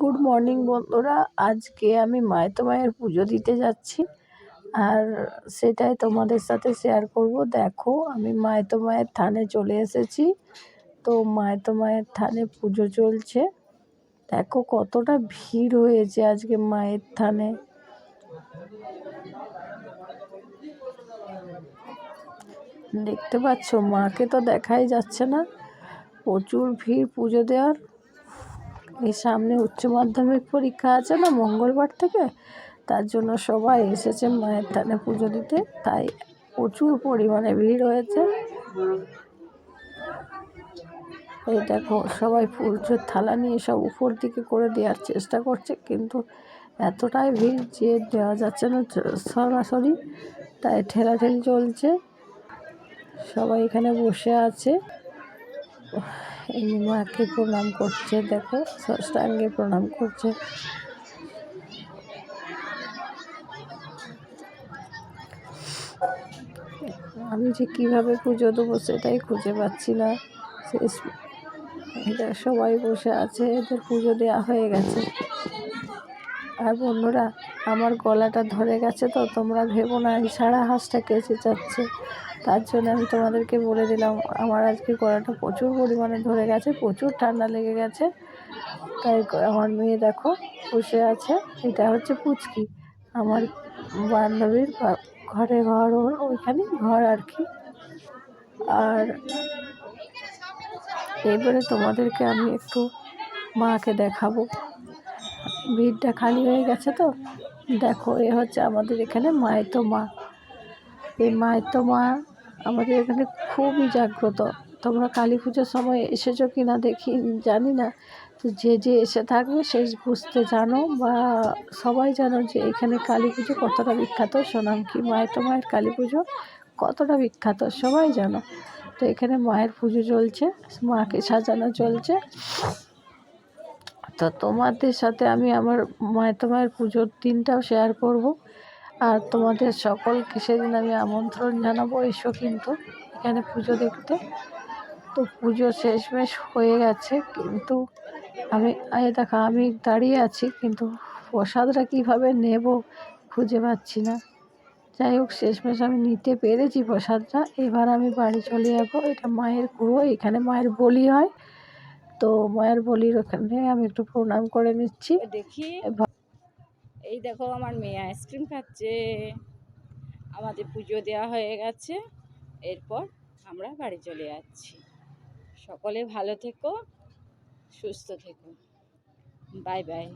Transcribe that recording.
Good morning বন্ধুরা, আজকে আমি মায়তো মায়ের পুজো দিতে যাচ্ছি। আর সেটাই তোমাদের সাথে শেয়ার করব। দেখো, আমি মায়তো মায়ের থানে চলে এসেছি। তো মায়তো মায়ের থানে পুজো চলছে। দেখো, কতটা ভিড় হয়েছে আজকে মায়ের থানে। দেখতে পাচ্ছ, মাকে তো দেখাই যাচ্ছে না। প্রচুর ভিড় পুজো দেওয়ার। এই সামনে উচ্চ মাধ্যমিক পরীক্ষা আছে না মঙ্গলবার থেকে, তার জন্য সবাই এসেছে মায়ের থানে পুজো দিতে, তাই প্রচুর পরিমাণে ভিড় হয়েছে। এই দেখো, সবাই পুজোর থালা নিয়ে সব উপর দিকে করে দেওয়ার চেষ্টা করছে, কিন্তু এতটাই ভিড় যে দেওয়া যাচ্ছে না, সরাসরি, তাই ঠেলাঠেলি চলছে। সবাই এখানে বসে আছে। এই মাকে প্রণাম করছে, দেখো ষষ্ঠাঙ্গে প্রণাম করছে। আমি যে কীভাবে পুজো দেবো সেটাই খুঁজে পাচ্ছি না। সবাই বসে আছে, এদের পুজো দেওয়া হয়ে গেছে। আর বন্ধুরা, আমার গলাটা ধরে গেছে তো, তোমরা ভেবো না, এই সারা হাঁসটা কেঁচে যাচ্ছে। তার জন্য আমি তোমাদেরকে বলে দিলাম, আমার আজকে গলাটা প্রচুর পরিমাণে ধরে গেছে, প্রচুর ঠান্ডা লেগে গেছে। তাই আমার মেয়ে দেখো, বসে আছে, এটা হচ্ছে পুচকি। আমার বান্ধবীর ঘরে ঘর, ওর ওইখানে ঘর আর কি। আর এবারে তোমাদেরকে আমি একটু মাকে দেখাবো। ভিড়টা খালি হয়ে গেছে তো। দেখো, এ হচ্ছে আমাদের এখানে মায়তো মা এই মায়তো মা আমাদের এখানে খুবই জাগ্রত। তোমরা কালী পুজোর সময় এসেছ কি না দেখি, জানি না। তো যে যে এসে থাকবে, সে বুঝতে জানো বা সবাই জানো যে এখানে কালী পুজো কতটা বিখ্যাত। সোনাম সোনামকি মায়তো মায়ের কালী পুজো কতটা বিখ্যাত, সবাই জানো। তো এখানে মায়ের পুজো চলছে, মাকে সাজানো চলছে। তো তোমাদের সাথে আমি আমার মায়ের পুজোর দিনটাও শেয়ার করব। আর তোমাদের সকলকে সেদিন আমি আমন্ত্রণ জানাব, এসো কিন্তু এখানে পুজো দেখতে। তো পুজো শেষমেশ হয়ে গেছে, কিন্তু আমি দেখো আমি দাঁড়িয়ে আছি, কিন্তু প্রসাদটা কীভাবে নেব খুঁজে পাচ্ছি না। যাই হোক, শেষমেশ আমি নিতে পেরেছি প্রসাদটা, এবার আমি বাড়ি চলে যাব। এটা মায়ের কুয়ো, এখানে মায়ের বলি হয়। তো মায়ের বলির ওখানে, আমি একটু প্রণাম করে নিচ্ছি। দেখি। এই দেখো আমার মেয়ে আইসক্রিম খাচ্ছে। আমাদের পুজো দেওয়া হয়ে গেছে। এরপর আমরা বাড়ি চলে যাচ্ছি। সকলে ভালো থেকো, সুস্থ থেকো। Bye bye.